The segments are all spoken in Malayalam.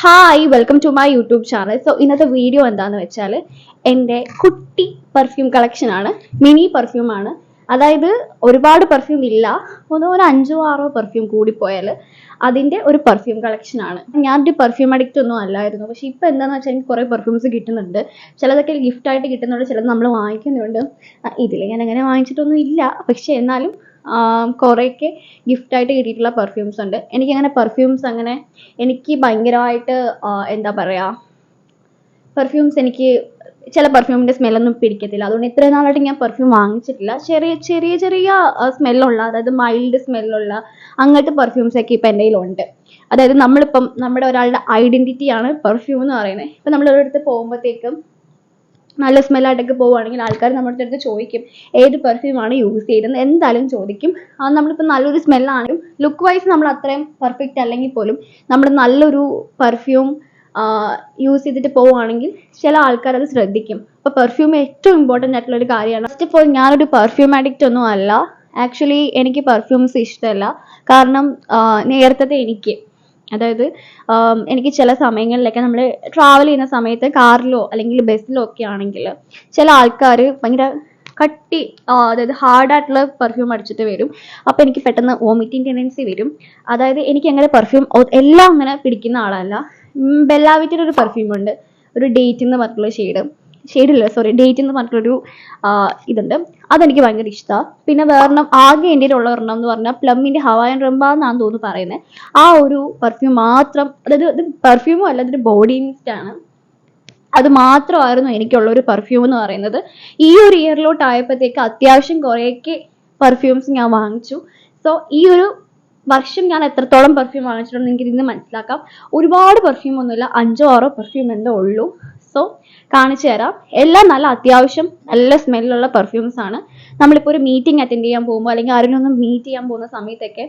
Hi welcome to my YouTube channel so ഇന്നത്തെ വീഡിയോ എന്താണെന്ന് വെച്ചാൽ എന്റെ കുട്ടി പെർഫ്യൂം കളക്ഷൻ ആണ്. മിനി പെർഫ്യൂം ആണ്. അതായത് ഒരുപാട് പെർഫ്യൂം ഇല്ല. ഒന്നോ ഒരു അഞ്ചോ ആറോ പെർഫ്യൂം കൂടിപ്പോയാൽ അതിന്റെ ഒരു പെർഫ്യൂം കളക്ഷൻ ആണ്. ഞാനൊരു പെർഫ്യൂം അഡിക്റ്റ് ഒന്നും അല്ലായിരുന്നു. പക്ഷേ ഇപ്പോൾ എന്താണെന്ന് വെച്ചാൽ എനിക്ക് കുറേ പെർഫ്യൂംസ് കിട്ടുന്നുണ്ട്. ചിലതൊക്കെ ഗിഫ്റ്റായിട്ട് കിട്ടുന്നുണ്ട് ചിലത് നമ്മൾ വാങ്ങിക്കുന്നുണ്ട്. ഇതിൽ ഞാൻ അങ്ങനെ വാങ്ങിച്ചിട്ടൊന്നും ഇല്ല. പക്ഷേ എന്നാലും കുറേയൊക്കെ ആയിട്ട് കിട്ടിയിട്ടുള്ള പെർഫ്യൂംസ് ഉണ്ട്. എനിക്കങ്ങനെ പെർഫ്യൂംസ് അങ്ങനെ എനിക്ക് ഭയങ്കരമായിട്ട് എന്താ പറയുക പെർഫ്യൂംസ് എനിക്ക് ചില പെർഫ്യൂമിന്റെ സ്മെല്ലൊന്നും പിടിക്കത്തില്ല. അതുകൊണ്ട് ഇത്രയും നാളായിട്ട് ഞാൻ പെർഫ്യൂം വാങ്ങിച്ചിട്ടില്ല. ചെറിയ ചെറിയ ചെറിയ സ്മെല്ലുള്ള അതായത് മൈൽഡ് സ്മെല്ലുള്ള അങ്ങനത്തെ പെർഫ്യൂംസൊക്കെ ഇപ്പം എന്റെ കയ്യിലുണ്ട്. അതായത് നമ്മളിപ്പം നമ്മുടെ ഒരാളുടെ ഐഡന്റിറ്റിയാണ് പെർഫ്യൂം എന്ന് പറയുന്നത്. ഇപ്പം നമ്മൾ ഒരിടത്ത് പോകുമ്പോഴത്തേക്കും നല്ല സ്മെല്ലായിട്ടൊക്കെ പോവുകയാണെങ്കിൽ ആൾക്കാർ നമ്മുടെ അടുത്ത് ചോദിക്കും ഏത് പെർഫ്യൂമാണ് യൂസ് ചെയ്തത് എന്തായാലും ചോദിക്കും. അത് നമ്മളിപ്പോൾ നല്ലൊരു സ്മെല്ലാണെങ്കിലും ലുക്ക് വൈസ് നമ്മൾ അത്രയും പെർഫെക്റ്റ് അല്ലെങ്കിൽ പോലും നമ്മൾ നല്ലൊരു പെർഫ്യൂം യൂസ് ചെയ്തിട്ട് പോവുകയാണെങ്കിൽ ചില ആൾക്കാർ അത് ശ്രദ്ധിക്കും. അപ്പോൾ പെർഫ്യൂം ഏറ്റവും ഇമ്പോർട്ടന്റ് ആയിട്ടുള്ള ഒരു കാര്യമാണ്. ഫസ്റ്റ് ഓഫ് ഓൾ ഞാനൊരു പെർഫ്യൂം അഡിക്റ്റ് ഒന്നും അല്ല. ആക്ച്വലി എനിക്ക് പെർഫ്യൂംസ് ഇഷ്ടമല്ല. കാരണം നേരത്തെ എനിക്ക്. അതായത് എനിക്ക് ചില സമയങ്ങളിലൊക്കെ നമ്മൾ ട്രാവൽ ചെയ്യുന്ന സമയത്ത് കാറിലോ അല്ലെങ്കിൽ ബസ്സിലോ ഒക്കെ ആണെങ്കിൽ ചില ആൾക്കാർ ഭയങ്കര കട്ടി അതായത് ഹാർഡായിട്ടുള്ള പെർഫ്യൂം അടിച്ചിട്ട് വരും. അപ്പോൾ എനിക്ക് പെട്ടെന്ന് വോമിറ്റിംഗ് ടെൻഡൻസി വരും. അതായത് എനിക്ക് അങ്ങനെ പെർഫ്യൂം എല്ലാം അങ്ങനെ പിടിക്കുന്ന ആളല്ല. ബെല്ലാവിറ്റിന്റെ ഒരു പെർഫ്യൂം ഉണ്ട്. ഒരു ഡേറ്റ് എന്ന് പറഞ്ഞിട്ടുള്ള ഷെയ്ഡ് ഷെയ്ഡില്ല സോറി ഡേറ്റ് എന്ന് പറഞ്ഞിട്ടൊരു ഇതുണ്ട്. അതെനിക്ക് ഭയങ്കര ഇഷ്ടമാണ് പിന്നെ വേറെണ്ണം ആകെ ഇന്ത്യയിലുള്ള ഒരെണ്ണം എന്ന് പറഞ്ഞാൽ പ്ലമ്മിന്റെ ഹവായൻ റംബ എന്നാണ് തോന്നുന്നു പറയുന്നത് ആ ഒരു പെർഫ്യൂം മാത്രം അതായത് ഇത് പെർഫ്യൂമും അല്ല ഇതൊരു ബോഡി മിസ്റ്റ് ആണ്. അത് മാത്രമായിരുന്നു എനിക്കുള്ള ഒരു പെർഫ്യൂം എന്ന് പറയുന്നത്. ഈ ഒരു ഇയറിലോട്ട് ആയപ്പോഴത്തേക്ക് അത്യാവശ്യം കുറേയൊക്കെ പെർഫ്യൂംസ് ഞാൻ വാങ്ങിച്ചു. സോ ഈ ഒരു വർഷം ഞാൻ എത്രത്തോളം പെർഫ്യൂം വാങ്ങിച്ചിട്ടുണ്ടെന്ന് എനിക്ക് ഇതിന് മനസ്സിലാക്കാം. ഒരുപാട് പെർഫ്യൂം ഒന്നുമില്ല അഞ്ചോ ആറോ പെർഫ്യൂം എന്തോ ഉള്ളൂ. സോ കാണിച്ചു തരാം. എല്ലാം നല്ല അത്യാവശ്യം നല്ല സ്മെല്ലുള്ള പെർഫ്യൂംസ് ആണ്. നമ്മളിപ്പോൾ ഒരു മീറ്റിംഗ് അറ്റൻഡ് ചെയ്യാൻ പോകുമ്പോൾ അല്ലെങ്കിൽ ആരെങ്കിലും മീറ്റ് ചെയ്യാൻ പോകുന്ന സമയത്തൊക്കെ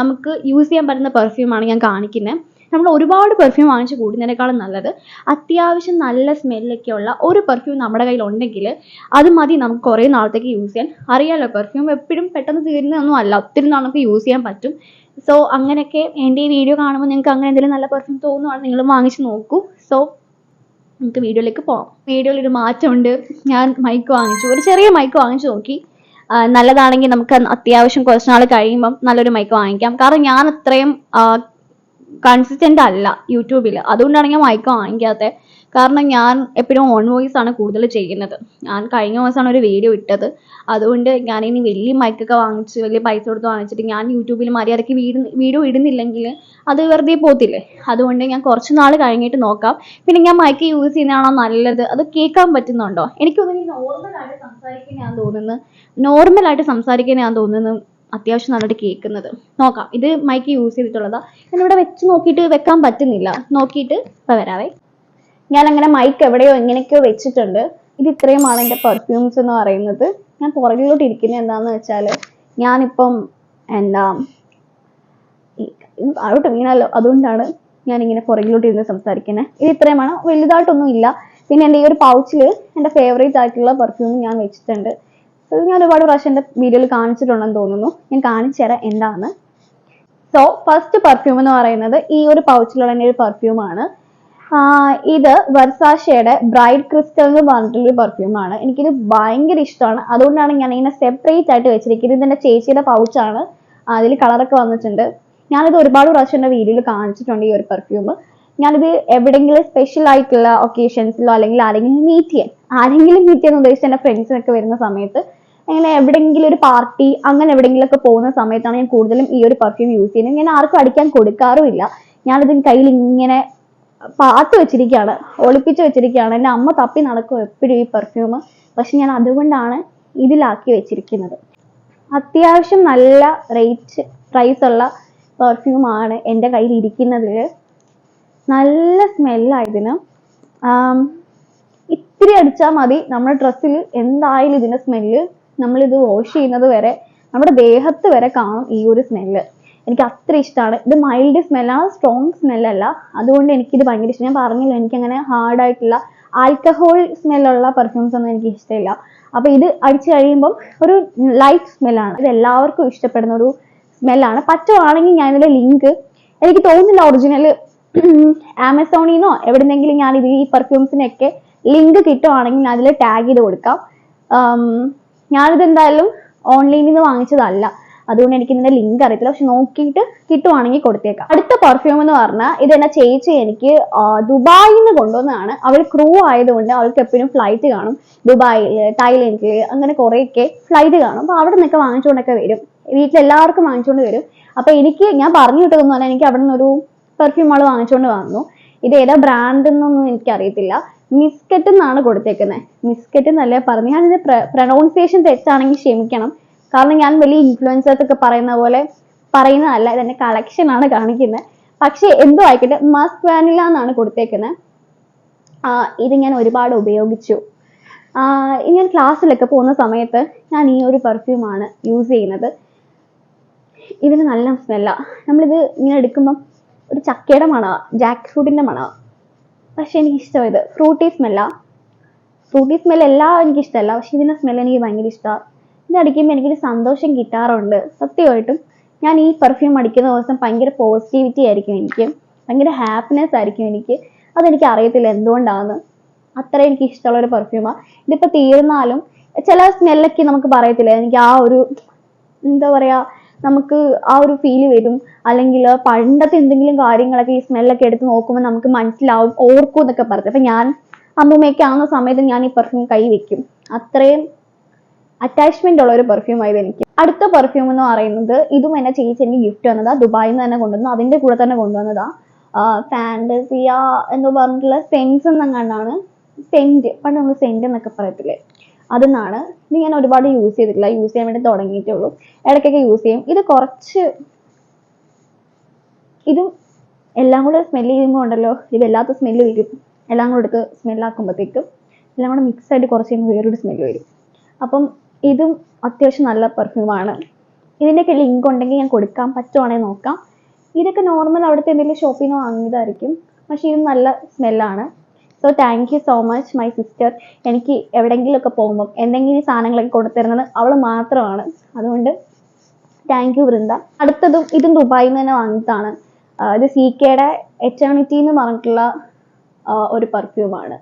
നമുക്ക് യൂസ് ചെയ്യാൻ പറ്റുന്ന പെർഫ്യൂമാണ് ഞാൻ കാണിക്കുന്നത് നമ്മൾ ഒരുപാട് പെർഫ്യൂം വാങ്ങിച്ച് കൂടുന്നതിനേക്കാളും നല്ലത് അത്യാവശ്യം നല്ല സ്മെല്ലൊക്കെയുള്ള ഒരു പെർഫ്യൂം നമ്മുടെ കയ്യിൽ ഉണ്ടെങ്കിൽ അത് മതി നമുക്ക് കുറേ നാളത്തേക്ക് യൂസ് ചെയ്യാൻ. അറിയാമല്ലോ പെർഫ്യൂം എപ്പോഴും പെട്ടെന്ന് തീരുന്നതൊന്നും അല്ല. ഒത്തിരി നാൾ നമുക്ക് യൂസ് ചെയ്യാൻ പറ്റും. സോ അങ്ങനെയൊക്കെ എന്റെ ഈ വീഡിയോ കാണുമ്പോൾ നിങ്ങൾക്ക് അങ്ങനെ എന്തെങ്കിലും നല്ല പെർഫ്യൂം തോന്നുവാണെങ്കിൽ നിങ്ങൾ വാങ്ങിച്ച് നോക്കൂ. സോ നമുക്ക് വീഡിയോയിലേക്ക് പോകാം വീഡിയോയിൽ ഒരു മാറ്റമുണ്ട്. ഞാൻ മൈക്ക് വാങ്ങിച്ചു. ഒരു ചെറിയ മൈക്ക് വാങ്ങിച്ചു നോക്കി. നല്ലതാണെങ്കിൽ നമുക്ക് അത്യാവശ്യം കുറച്ച് നാൾ കഴിയുമ്പം നല്ലൊരു മൈക്ക് വാങ്ങിക്കാം. കാരണം ഞാൻ അത്രയും കൺസിസ്റ്റന്റ് അല്ല യൂട്യൂബിൽ അതുകൊണ്ടാണ് ഞാൻ മൈക്ക് വാങ്ങിക്കാത്തത് കാരണം ഞാൻ എപ്പോഴും ഓൺ വോയിസ് ആണ് കൂടുതൽ ചെയ്യുന്നത്. ഞാൻ കഴിഞ്ഞ മാസമാണ് ഒരു വീഡിയോ ഇട്ടത്. അതുകൊണ്ട് ഞാൻ ഇനി വലിയ മൈക്കൊക്കെ വാങ്ങിച്ച് വലിയ പൈസ കൊടുത്ത് വാങ്ങിച്ചിട്ട് ഞാൻ യൂട്യൂബിൽ മര്യാദയ്ക്ക് വീഡിയോ ഇടുന്നില്ലെങ്കിൽ അത് വെറുതെ പോത്തില്ലേ? അതുകൊണ്ട് ഞാൻ കുറച്ച് നാൾ കഴിഞ്ഞിട്ട് നോക്കാം. പിന്നെ ഞാൻ മൈക്ക് യൂസ് ചെയ്യുന്നതാണോ നല്ലത്? അത് കേൾക്കാൻ പറ്റുന്നുണ്ടോ? എനിക്ക് തോന്നുന്നു. നോർമലായിട്ട് സംസാരിക്കുന്നതാണ് തോന്നുന്നത് നോർമലായിട്ട് സംസാരിക്കുന്നതാണ് തോന്നുന്നു. അത്യാവശ്യം നന്നായിട്ട് കേൾക്കുന്നത്. നോക്കാം. ഇത് മൈക്ക് യൂസ് ചെയ്തിട്ടുള്ളതാ. ഞാനിവിടെ വെച്ച് നോക്കിയിട്ട് വെക്കാൻ പറ്റുന്നില്ല. നോക്കിയിട്ട് ഇപ്പം വരാവേ. ഞാൻ അങ്ങനെ മൈക്ക് എവിടെയോ എങ്ങനെയൊക്കെയോ വെച്ചിട്ടുണ്ട്. ഇത് ഇത്രയുമാണ് എന്റെ പെർഫ്യൂംസ് എന്ന് പറയുന്നത്. ഞാൻ പുറകിലോട്ട് ഇരിക്കുന്നത് എന്താണെന്ന് വെച്ചാൽ ഞാനിപ്പം എന്താ താഴോട്ട് വീണല്ലോ അതുകൊണ്ടാണ് ഞാൻ ഇങ്ങനെ പുറകിലോട്ട് ഇരുന്ന് സംസാരിക്കുന്നത്. ഇത് ഇത്രയുമാണ് വലുതായിട്ടൊന്നും ഇല്ല. പിന്നെ എന്റെ ഈ ഒരു പൗച്ചിൽ എന്റെ ഫേവറേറ്റ് ആയിട്ടുള്ള പെർഫ്യൂം ഞാൻ വെച്ചിട്ടുണ്ട്. അത് ഞാൻ ഒരുപാട് പ്രാവശ്യം എന്റെ വീഡിയോയിൽ കാണിച്ചിട്ടുണ്ടെന്ന് തോന്നുന്നു. ഞാൻ കാണിച്ചു തരാം എന്താണ് സോ ഫസ്റ്റ് പെർഫ്യൂം എന്ന് പറയുന്നത് ഈ ഒരു പൗച്ചിലുള്ള എന്റെ ഒരു പെർഫ്യൂമാണ് ഇത് വെർസാഷയുടെ ബ്രൈറ്റ് ക്രിസ്റ്റൽ എന്ന് പറഞ്ഞിട്ടുള്ളൊരു പെർഫ്യൂമാണ് എനിക്കിത് ഭയങ്കര ഇഷ്ടമാണ്. അതുകൊണ്ടാണ് ഞാൻ ഇങ്ങനെ സെപ്പറേറ്റ് ആയിട്ട് വെച്ചിരിക്കുന്നത്. ഇതിന്റെ ചേച്ചിയുടെ പൗച്ചാണ് അതിൽ കളറൊക്കെ വന്നിട്ടുണ്ട്. ഞാനിത് ഒരുപാട് പ്രാവശ്യം എന്റെ വീഡിയോയിൽ കാണിച്ചിട്ടുണ്ട് ഈ ഒരു പെർഫ്യൂം ഞാനിത് എവിടെയെങ്കിലും സ്പെഷ്യൽ ആയിട്ടുള്ള ഒക്കേഷൻസിലോ അല്ലെങ്കിൽ ആരെങ്കിലും മീറ്റ് ചെയ്യാൻ ആരെങ്കിലും മീറ്റ് ചെയ്യാൻ ഉദ്ദേശിച്ച് എന്റെ ഫ്രണ്ട്സിനൊക്കെ വരുന്ന സമയത്ത് അങ്ങനെ എവിടെയെങ്കിലും ഒരു പാർട്ടി അങ്ങനെ എവിടെയെങ്കിലും ഒക്കെ പോകുന്ന സമയത്താണ് ഞാൻ കൂടുതലും ഈ ഒരു പെർഫ്യൂം യൂസ് ചെയ്യുന്നത്. ഞാൻ ആർക്കും അടിക്കാൻ കൊടുക്കാറുമില്ല. ഞാനിത് കയ്യിൽ ഇങ്ങനെ പാത്ത് വെച്ചിരിക്കുകയാണ് ഒളിപ്പിച്ച് വെച്ചിരിക്കുകയാണ്. എന്റെ അമ്മ തപ്പി നടക്കും എപ്പോഴും ഈ പെർഫ്യൂം പക്ഷെ ഞാൻ അതുകൊണ്ടാണ് ഇതിലാക്കി വെച്ചിരിക്കുന്നത്. അത്യാവശ്യം നല്ല റേറ്റ് പ്രൈസ് ഉള്ള പെർഫ്യൂമാണ് എന്റെ കയ്യിൽ ഇരിക്കുന്നതിൽ നല്ല ആം, ഇത്തിരി അടിച്ചാൽ മതി. നമ്മുടെ ഡ്രസ്സിൽ എന്തായാലും ഇതിന്റെ സ്മെല്ല് നമ്മളിത് വാഷ് ചെയ്യുന്നത് വരെ നമ്മുടെ ദേഹത്ത് വരെ കാണും ഈ ഒരു സ്മെല്ല് എനിക്ക് അത്ര ഇഷ്ടമാണ് ഇത് മൈൽഡ് സ്മെല്ലാണ് സ്ട്രോങ് സ്മെല്ലല്ല അതുകൊണ്ട് എനിക്കിത് ഭയങ്കര ഇഷ്ടം. ഞാൻ പറഞ്ഞില്ല എനിക്കങ്ങനെ ഹാർഡായിട്ടുള്ള ആൽക്കഹോൾ സ്മെല്ലുള്ള പെർഫ്യൂംസ് ഒന്നും എനിക്ക് ഇഷ്ടമില്ല. അപ്പൊ ഇത് അടിച്ചു കഴിയുമ്പം ഒരു ലൈറ്റ് സ്മെല്ലാണ് ഇത് എല്ലാവർക്കും ഇഷ്ടപ്പെടുന്ന ഒരു സ്മെല്ലാണ് പറ്റുവാണെങ്കിൽ ഇതിലെ ലിങ്ക് എനിക്ക് തോന്നുന്നില്ല ഒറിജിനൽ ആമസോണിൽ നിന്നോ എവിടെന്നെങ്കിലും ഞാൻ ഇത് ഈ പെർഫ്യൂംസിനൊക്കെ ലിങ്ക് കിട്ടുവാണെങ്കിൽ ഞാൻ അതിൽ ടാഗ് ചെയ്ത് കൊടുക്കാം. ഞാനിത് എന്തായാലും ഓൺലൈനിൽ നിന്ന് വാങ്ങിച്ചതല്ല. അതുകൊണ്ട് എനിക്ക് ഇതിന്റെ ലിങ്ക് അറിയത്തില്ല. പക്ഷെ നോക്കിയിട്ട് കിട്ടുവാണെങ്കിൽ കൊടുത്തേക്കാം. അടുത്ത പെർഫ്യൂം എന്ന് പറഞ്ഞാൽ ഇത് എന്നെ ചേച്ചി എനിക്ക് ദുബായിൽ നിന്ന് കൊണ്ടുവന്നതാണ്. അവൾ ക്രൂ ആയതുകൊണ്ട് അവൾക്ക് എപ്പോഴും ഫ്ലൈറ്റ് കാണും. ദുബായിൽ തായ്ലൻഡിൽ അങ്ങനെ കുറേയൊക്കെ ഫ്ലൈറ്റ് കാണും. അപ്പോൾ അവിടെ നിന്നൊക്കെ വാങ്ങിച്ചുകൊണ്ടൊക്കെ വരും. വീട്ടിലെല്ലാവർക്കും വാങ്ങിച്ചുകൊണ്ട് വരും. അപ്പൊ എനിക്ക് ഞാൻ പറഞ്ഞു വിട്ടതൊന്നും പറഞ്ഞാൽ എനിക്ക് അവിടെ നിന്നൊരു പെർഫ്യൂം ആൾ വാങ്ങിച്ചുകൊണ്ട് വന്നു. ഇത് ഏതാ ബ്രാൻഡ് എന്നൊന്നും എനിക്ക് അറിയത്തില്ല മിസ്കറ്റ് എന്നാണ് കൊടുത്തേക്കുന്നത് മിസ്കറ്റ് എന്നല്ലേ പറഞ്ഞു? ഞാൻ ഇതിന്റെ പ്രൊനൗൺസിയേഷൻ തെറ്റാണെങ്കിൽ ക്ഷമിക്കണം. കാരണം ഞാൻ വലിയ ഇൻഫ്ലുവൻസേഴ്സ് ഒക്കെ പറയുന്ന പോലെ പറയുന്നതല്ല ഇതെന്റെ കളക്ഷൻ ആണ് കാണിക്കുന്നത് പക്ഷേ എന്തോ ആയിക്കോട്ടെ മസ്ക് വാനില എന്നാണ് കൊടുത്തേക്കുന്നത് ഇത് ഞാൻ ഒരുപാട് ഉപയോഗിച്ചു. ആ, ഞാൻ ക്ലാസ്സിലൊക്കെ പോകുന്ന സമയത്ത് ഞാൻ ഈ ഒരു പെർഫ്യൂമാണ് യൂസ് ചെയ്യുന്നത്. ഇതിന് നല്ല സ്മെല്ലാണ് നമ്മളിത് ഇങ്ങനെ എടുക്കുമ്പം ഒരു ചക്കയുടെ മണമാണ് ജാക്ക് ഫ്രൂട്ടിന്റെ മണമാണ് പക്ഷെ എനിക്ക് ഇഷ്ടം ഇത് ഫ്രൂട്ടി സ്മെല്ലാണ് ഫ്രൂട്ടി സ്മെൽ എല്ലാം എനിക്ക് പക്ഷെ ഇതിന്റെ സ്മെൽ എനിക്ക് ഭയങ്കര ഇഷ്ടമാണ് ഇത് അടിക്കുമ്പോൾ എനിക്കൊരു സന്തോഷം കിട്ടാറുണ്ട്. സത്യമായിട്ടും ഞാൻ ഈ പെർഫ്യൂം അടിക്കുന്ന ദിവസം ഭയങ്കര പോസിറ്റിവിറ്റി ആയിരിക്കും എനിക്ക്. ഭയങ്കര ഹാപ്പിനെസ് ആയിരിക്കും എനിക്ക്. അതെനിക്ക് അറിയത്തില്ല എന്തുകൊണ്ടാണ് അത്ര എനിക്ക് ഇഷ്ടമുള്ള ഒരു പെർഫ്യൂമാണ് ഇതിപ്പോൾ തീർന്നാലും ചില സ്മെല്ലൊക്കെ നമുക്ക് പറയത്തില്ല. എനിക്ക് ആ ഒരു എന്താ പറയുക നമുക്ക് ആ ഒരു ഫീൽ വരും. അല്ലെങ്കിൽ പണ്ടത്തെ എന്തെങ്കിലും കാര്യങ്ങളൊക്കെ ഈ സ്മെല്ലൊക്കെ എടുത്ത് നോക്കുമ്പോൾ നമുക്ക് മനസ്സിലാവും ഓർക്കും എന്നൊക്കെ പറഞ്ഞു അപ്പം ഞാൻ അമ്മൂമ്മയൊക്കെ ആവുന്ന സമയത്ത് ഞാൻ ഈ പെർഫ്യൂം കൈ വെക്കും. അത്രയും അറ്റാച്ച്മെന്റ് ഉള്ള ഒരു പെർഫ്യൂം ആയത് എനിക്ക്. അടുത്ത പെർഫ്യൂം എന്ന് പറയുന്നത് ഇതും എന്നെ ചേച്ചി എനിക്ക് ഗിഫ്റ്റ് വന്നതാ ദുബായിൽ നിന്ന് തന്നെ കൊണ്ടുവന്നു. അതിന്റെ കൂടെ തന്നെ കൊണ്ടുവന്നതാ. ഫാന്റസിയ എന്ന് പറഞ്ഞിട്ടുള്ള സെൻസ് എന്നങ്ങാണ്ടാണ് സെന്റ് പണ്ട് നമ്മൾ സെന്റ് എന്നൊക്കെ പറയത്തില്ലേ? അതെന്നാണ്. ഇത് ഞാൻ ഒരുപാട് യൂസ് ചെയ്തിട്ടില്ല. യൂസ് ചെയ്യാൻ വേണ്ടി തുടങ്ങിയിട്ടേ ഉള്ളൂ. ഇടയ്ക്കൊക്കെ യൂസ് ചെയ്യും. ഇത് കുറച്ച് ഇതും എല്ലാം കൂടെ സ്മെല്ല് ചെയ്യുമ്പോൾ ഉണ്ടല്ലോ. ഇത് വല്ലാത്ത സ്മെല്ല് വരും. എല്ലാം കൂടെ എടുത്ത് സ്മെല്ലാക്കുമ്പോഴത്തേക്കും എല്ലാം കൂടെ മിക്സ് ആയിട്ട് കുറച്ച് കഴിയുമ്പോൾ വേറൊരു സ്മെല്ല് വരും. അപ്പം ഇതും അത്യാവശ്യം നല്ല പെർഫ്യൂമാണ് ഇതിന്റെയൊക്കെ ലിങ്ക് ഉണ്ടെങ്കിൽ ഞാൻ കൊടുക്കാൻ പറ്റുവാണെങ്കിൽ നോക്കാം. ഇതൊക്കെ നോർമൽ അവിടുത്തെ എന്തെങ്കിലും ഷോപ്പിൽ നിന്ന് വാങ്ങിയതായിരിക്കും. പക്ഷേ ഇത് നല്ല സ്മെല്ലാണ് so thank you so much my sister എനിക്ക് എവിടെയെങ്കിലുമൊക്കെ പോകുമ്പം എന്തെങ്കിലും സാധനങ്ങളൊക്കെ കൊടുത്തിരുന്നത് അവൾ മാത്രമാണ്. അതുകൊണ്ട് താങ്ക് യു വൃന്ദ. അടുത്തതും ഇതും ദുബായിൽ നിന്ന് തന്നെ വാങ്ങിയതാണ്. ഇത് സി കെയുടെ എറ്റേണിറ്റി എന്ന് പറഞ്ഞിട്ടുള്ള ഒരു പെർഫ്യൂമാണ്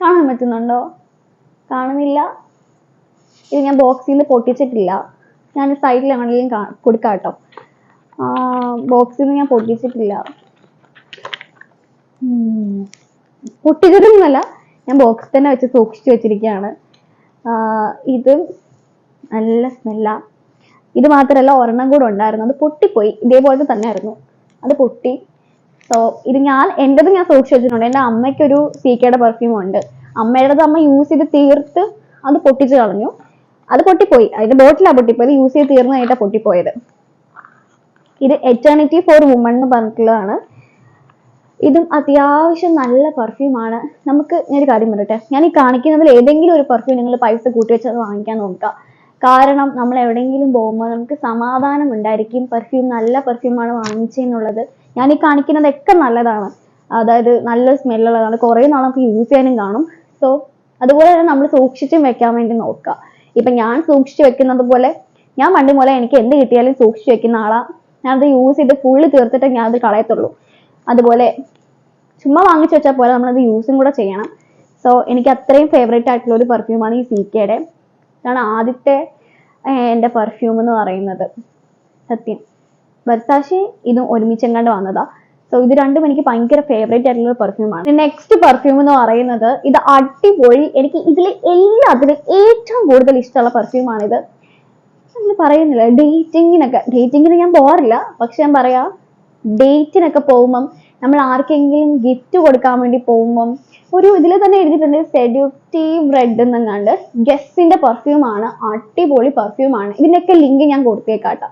കാണാൻ പറ്റുന്നുണ്ടോ? കാണുന്നില്ല? ഇത് ഞാൻ ബോക്സിൽ നിന്ന് പൊട്ടിച്ചിട്ടില്ല. ഞാൻ സൈഡിൽ എവിടെയെങ്കിലും കാ- കൊടുക്കാം കേട്ടോ. ബോക്സിൽ നിന്ന് ഞാൻ പൊട്ടിച്ചിട്ടില്ല. പൊട്ടിച്ചിട്ടൊന്നുമല്ല ഞാൻ ബോക്സിൽ തന്നെ വെച്ച് സൂക്ഷിച്ചു വെച്ചിരിക്കുകയാണ്. ഇത് നല്ല സ്മെല്ല ഇത് മാത്രമല്ല ഒരെണ്ണം കൂടെ ഉണ്ടായിരുന്നു. അത് പൊട്ടിപ്പോയി. ഇതേപോലത്തെ തന്നെ ആയിരുന്നു അത് പൊട്ടി. സോ ഇത് ഞാൻ എന്റെത് ഞാൻ സൂക്ഷിച്ചു വെച്ചിട്ടുണ്ട്. എന്റെ അമ്മയ്ക്കൊരു സി കെയുടെ പെർഫ്യൂം ഉണ്ട്. അമ്മയുടേത് അമ്മ യൂസ് ചെയ്ത് തീർത്ത് അത് പൊട്ടിച്ച് കളഞ്ഞു. അത് പൊട്ടിപ്പോയി. അതിന്റെ ബോട്ടിലാണ് പൊട്ടിപ്പോയത്. യൂസ് ചെയ്ത് തീർന്നതായിട്ടാണ് പൊട്ടിപ്പോയത്. ഇത് എറ്റേണിറ്റി ഫോർ വുമൺ എന്ന് പറഞ്ഞിട്ടുള്ളതാണ്. ഇതും അത്യാവശ്യം നല്ല പെർഫ്യൂമാണ് നമുക്ക് ഞാനൊരു കാര്യം പറയട്ടെ. ഞാൻ ഈ കാണിക്കുന്നതിൽ ഏതെങ്കിലും ഒരു പെർഫ്യൂം നിങ്ങൾ പൈസ കൂട്ടി വെച്ചത് വാങ്ങിക്കാൻ നോക്കുക. കാരണം നമ്മൾ എവിടെയെങ്കിലും പോകുമ്പോൾ നമുക്ക് സമാധാനം ഉണ്ടായിരിക്കും. പെർഫ്യൂം നല്ല പെർഫ്യൂമാണ് വാങ്ങിച്ചെന്നുള്ളത് ഞാൻ ഈ കാണിക്കുന്നതൊക്കെ നല്ലതാണ്. അതായത് നല്ല സ്മെല്ലുള്ളതാണ് കുറേ നാൾ നമുക്ക് യൂസ് ചെയ്യാനും കാണും. സോ അതുപോലെ തന്നെ നമ്മൾ സൂക്ഷിച്ചും വെക്കാൻ വേണ്ടി നോക്കുക. ഇപ്പൊ ഞാൻ സൂക്ഷിച്ചു വെക്കുന്നത് പോലെ ഞാൻ പണ്ട് മുതലേ എനിക്ക് എന്ത് കിട്ടിയാലും സൂക്ഷിച്ചു വെക്കുന്ന ആളാ. ഞാൻ അത് യൂസ് ചെയ്ത് ഫുള്ള് തീർത്തിട്ട് ഞാൻ അത് കളയത്തുള്ളൂ. അതുപോലെ ചുമ്മാ വാങ്ങിച്ചു വെച്ചാൽ പോലെ നമ്മൾ അത് യൂസും കൂടെ ചെയ്യണം. സോ എനിക്ക് അത്രയും ഫേവറേറ്റ് ആയിട്ടുള്ള ഒരു പെർഫ്യൂമാണ് ഈ സി കെയുടെ ഇതാണ് ആദ്യത്തെ എന്റെ പെർഫ്യൂം എന്ന് പറയുന്നത്. സത്യം. ബർത്താശി ഇതും ഒരുമിച്ചെങ്ങാണ്ട് വന്നതാ. സോ ഇത് രണ്ടും എനിക്ക് ഭയങ്കര ഫേവറേറ്റ് ആയിട്ടുള്ള പെർഫ്യൂമാണ് നെക്സ്റ്റ് പെർഫ്യൂം എന്ന് പറയുന്നത് ഇത് അടിപൊളി എനിക്ക് ഇതിൽ എല്ലാത്തിലും ഏറ്റവും കൂടുതൽ ഇഷ്ടമുള്ള പെർഫ്യൂമാണിത് നമ്മൾ പറയുന്നില്ല ഡേറ്റിങ്ങിനൊക്കെ ഡേറ്റിങ്ങിന് ഞാൻ പോകാറില്ല. പക്ഷെ ഞാൻ പറയാ ഡേറ്റിനൊക്കെ പോകുമ്പം നമ്മൾ ആർക്കെങ്കിലും ഗിഫ്റ്റ് കൊടുക്കാൻ വേണ്ടി പോകുമ്പം ഒരു ഇതിൽ തന്നെ എഴുതിയിട്ടുണ്ട് സെഡ്യൂട്ടീവ് റെഡ് എന്നാണ്ട് ഗസ്സിന്റെ പെർഫ്യൂം ആണ് അടിപൊളി പെർഫ്യൂം ആണ്. ഇതിന്റെയൊക്കെ ലിങ്ക് ഞാൻ കൊടുത്തേക്കാട്ടോ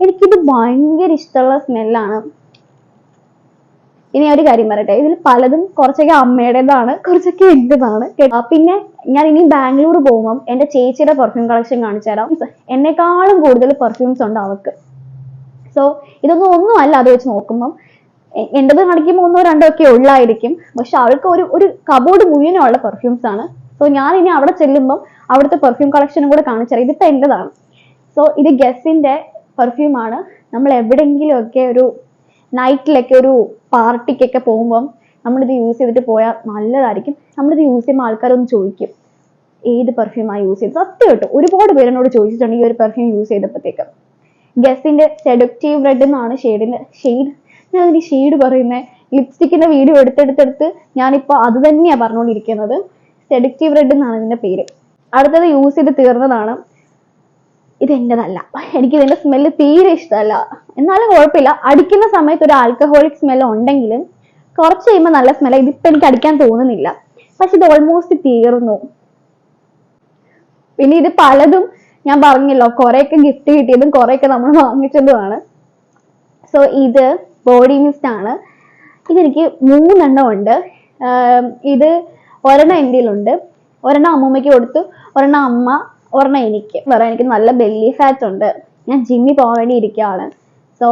എനിക്കിത് ഭയങ്കര ഇഷ്ടമുള്ള സ്മെല്ലാണ് ഇനി ഒരു കാര്യം പറയട്ടെ. ഇതിൽ പലതും കുറച്ചൊക്കെ അമ്മയുടേതാണ് കുറച്ചൊക്കെ എന്റേതാണ്. പിന്നെ ഞാൻ ഇനി ബാംഗ്ലൂർ പോകുമ്പോൾ എന്റെ ചേച്ചിയുടെ പെർഫ്യൂം കളക്ഷൻ കാണിച്ചു തരാം. എന്നെക്കാളും കൂടുതൽ പെർഫ്യൂംസ് ഉണ്ട് അവൾക്ക്. സോ ഇതൊന്നും ഒന്നുമല്ല അത് വെച്ച് നോക്കുമ്പോൾ എന്റെത് കാണിക്കുമ്പോൾ ഒന്നോ രണ്ടോ ഒക്കെ ഉള്ളായിരിക്കും. പക്ഷെ അവൾക്ക് ഒരു ഒരു കബോർഡ് മുഴുവനുള്ള പെർഫ്യൂംസ് ആണ്. സോ ഞാൻ ഇനി അവിടെ ചെല്ലുമ്പോൾ അവിടുത്തെ പെർഫ്യൂം കളക്ഷനും കൂടെ കാണിച്ചു തരാം. ഇതിപ്പോ എന്റേതാണ്. സോ ഇത് ഗസിന്റെ പെർഫ്യൂം ആണ്. നമ്മൾ എവിടെയെങ്കിലും ഒക്കെ ഒരു നൈറ്റിലൊക്കെ ഒരു പാർട്ടിക്കൊക്കെ പോകുമ്പം നമ്മളിത് യൂസ് ചെയ്തിട്ട് പോയാൽ നല്ലതായിരിക്കും. നമ്മളിത് യൂസ് ചെയ്യുമ്പോൾ ആൾക്കാരൊന്ന് ചോദിക്കും. ഏത് പെർഫ്യൂമാണ് യൂസ് ചെയ്തത്? സത്യം കേട്ടോ ഒരുപാട് പേര് എന്നോട് ചോദിച്ചിട്ടുണ്ട് ഈ ഒരു പെർഫ്യൂം യൂസ് ചെയ്തപ്പോഴത്തേക്ക്. ഗസിന്റെ സെഡക്റ്റീവ് റെഡ് എന്നാണ് ഷെയ്ഡിന്റെ ഷെയ്ഡ് ഞാൻ അതിന് ഷെയ്ഡ് പറയുന്നത് ലിപ്സ്റ്റിക്കിന്റെ വീഡിയോ എടുത്തെടുത്തെടുത്ത് ഞാനിപ്പോൾ അത് തന്നെയാണ് പറഞ്ഞുകൊണ്ടിരിക്കുന്നത് സെഡക്റ്റീവ് റെഡ് എന്നാണ് ഇതിന്റെ പേര്. അടുത്തത് യൂസ് ചെയ്ത് തീർന്നതാണ് ഇത് എന്റെതല്ല എനിക്ക് ഇതിന്റെ സ്മെല്ല് തീരെ ഇഷ്ടമല്ല. എന്നാലും കുഴപ്പമില്ല. അടിക്കുന്ന സമയത്ത് ഒരു ആൽക്കഹോളിക് സ്മെല്ല് ഉണ്ടെങ്കിലും കുറച്ച് കഴിയുമ്പോൾ നല്ല സ്മെല്ല ഇതിപ്പോ എനിക്ക് അടിക്കാൻ തോന്നുന്നില്ല. പക്ഷെ ഇത് ഓൾമോസ്റ്റ് തീർന്നു. പിന്നെ ഇത് പലതും ഞാൻ പറഞ്ഞല്ലോ. കുറെയൊക്കെ ഗിഫ്റ്റ് കിട്ടിയതും കുറെയൊക്കെ നമ്മൾ വാങ്ങിച്ചതുമാണ്. സോ ഇത് ബോഡി മിസ്റ്റ് ആണ്. ഇതെനിക്ക് മൂന്നെണ്ണം ഉണ്ട്. ഇത് ഒരെണ്ണം എന്റെ ഉണ്ട് ഒരെണ്ണം അമ്മൂമ്മയ്ക്ക് കൊടുത്തു. ഒരെണ്ണം അമ്മ ഒരെണ്ണം എനിക്ക്. വേറെ എനിക്ക് നല്ല ബെല്ലി ഫാറ്റ് ഉണ്ട്. ഞാൻ ജിമ്മിൽ പോകാൻ വേണ്ടി ഇരിക്കുകയാണ് സോ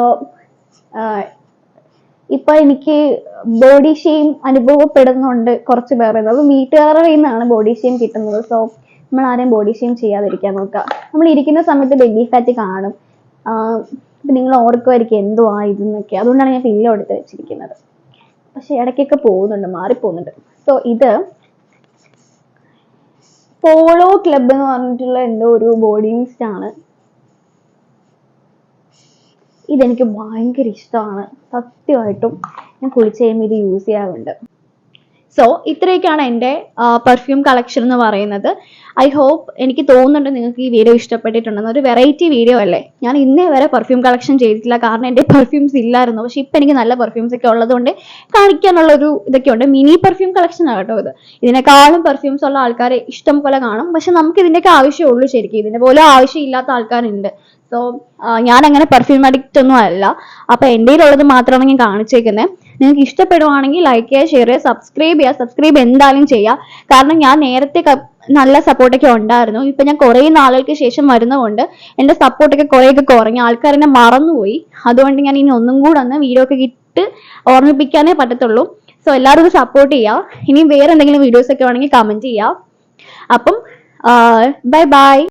ഇപ്പൊ എനിക്ക് ബോഡി ഷെയിം അനുഭവപ്പെടുന്നുണ്ട് കുറച്ച് പേരുടെ അത് വീട്ടുകാരുടെ നിന്നാണ് ബോഡി ഷെയിം കിട്ടുന്നത്. സോ നമ്മൾ ആരെയും ബോഡി ഷെയിം ചെയ്യാതിരിക്കാൻ നോക്കുക. നമ്മൾ ഇരിക്കുന്ന സമയത്ത് ബെല്ലി ഫാറ്റ് കാണും. ഇപ്പൊ നിങ്ങൾ ഓർക്കുമായിരിക്കും എന്തോ ആ ഇതെന്നൊക്കെ. അതുകൊണ്ടാണ് ഞാൻ പില്ലോ എടുത്ത് വെച്ചിരിക്കുന്നത്. പക്ഷെ ഇടയ്ക്കൊക്കെ പോകുന്നുണ്ട് മാറിപ്പോകുന്നുണ്ട്. സോ ഇത് പോളോ ക്ലബ് എന്ന് പറഞ്ഞിട്ടുള്ള എന്റെ ഒരു ബോർഡിംഗ് ആണ്. ഇതെനിക്ക് ഭയങ്കര ഇഷ്ടമാണ്. സത്യമായിട്ടും ഞാൻ കുളിച്ച് കഴിയുമ്പോൾ ഇത് യൂസ് ചെയ്യാറുണ്ട്. സോ ഇത്രയൊക്കെയാണ് എന്റെ പെർഫ്യൂം കളക്ഷൻ എന്ന് പറയുന്നത്. ഐ ഹോപ്പ് എനിക്ക് തോന്നുന്നുണ്ട് നിങ്ങൾക്ക് ഈ വീഡിയോ ഇഷ്ടപ്പെട്ടിട്ടുണ്ടെന്ന്. ഒരു വെറൈറ്റി വീഡിയോ അല്ലേ? ഞാൻ ഇന്നേ വരെ പെർഫ്യൂം കളക്ഷൻ ചെയ്തിട്ടില്ല. കാരണം എന്റെ പെർഫ്യൂംസ് ഇല്ലായിരുന്നു. പക്ഷെ ഇപ്പം എനിക്ക് നല്ല പെർഫ്യൂംസ് ഒക്കെ ഉള്ളതുകൊണ്ട് കാണിക്കാനുള്ള ഒരു ഇതൊക്കെ ഉണ്ട്. മിനി പെർഫ്യൂം കളക്ഷൻ ആകട്ടോ കേട്ടോ ഇത്. ഇതിനേക്കാളും പെർഫ്യൂംസ് ഉള്ള ആൾക്കാരെ ഇഷ്ടം പോലെ കാണും. പക്ഷെ നമുക്ക് ഇതിന്റെയൊക്കെ ആവശ്യമുള്ളൂ ശരിക്കും. ഇതിനെ പോലെ ആവശ്യമില്ലാത്ത ആൾക്കാരുണ്ട്. സോ ഞാൻ അങ്ങനെ പെർഫ്യൂം അഡിക്റ്റ് ഒന്നും അല്ല. അപ്പം എന്റെ ഉള്ളത് മാത്രമാണ് ഞാൻ കാണിച്ചേക്കുന്നത് നിങ്ങൾക്ക് ഇഷ്ടപ്പെടുവാണെങ്കിൽ ലൈക്ക് ചെയ്യുക ഷെയർ ചെയ്യുക സബ്സ്ക്രൈബ് ചെയ്യുക. സബ്സ്ക്രൈബ് എന്തായാലും ചെയ്യുക. കാരണം ഞാൻ നേരത്തെ നല്ല സപ്പോർട്ടൊക്കെ ഉണ്ടായിരുന്നു. ഇപ്പൊ ഞാൻ കുറേ നാളുകൾക്ക് ശേഷം വരുന്നതുകൊണ്ട് എന്റെ സപ്പോർട്ടൊക്കെ കുറേയൊക്കെ കുറഞ്ഞു. ആൾക്കാർ എന്നെ മറന്നുപോയി. അതുകൊണ്ട് ഞാൻ ഇനി ഒന്നും കൂടെ ഒന്ന് വീഡിയോ ഒക്കെ ഇട്ട് ഓർമ്മിപ്പിക്കാനേ പറ്റത്തുള്ളൂ. സോ എല്ലാവരും സപ്പോർട്ട് ചെയ്യുക. ഇനി വേറെ എന്തെങ്കിലും വീഡിയോസ് ഒക്കെ വേണമെങ്കിൽ കമന്റ് ചെയ്യുക. അപ്പം ബൈ ബൈ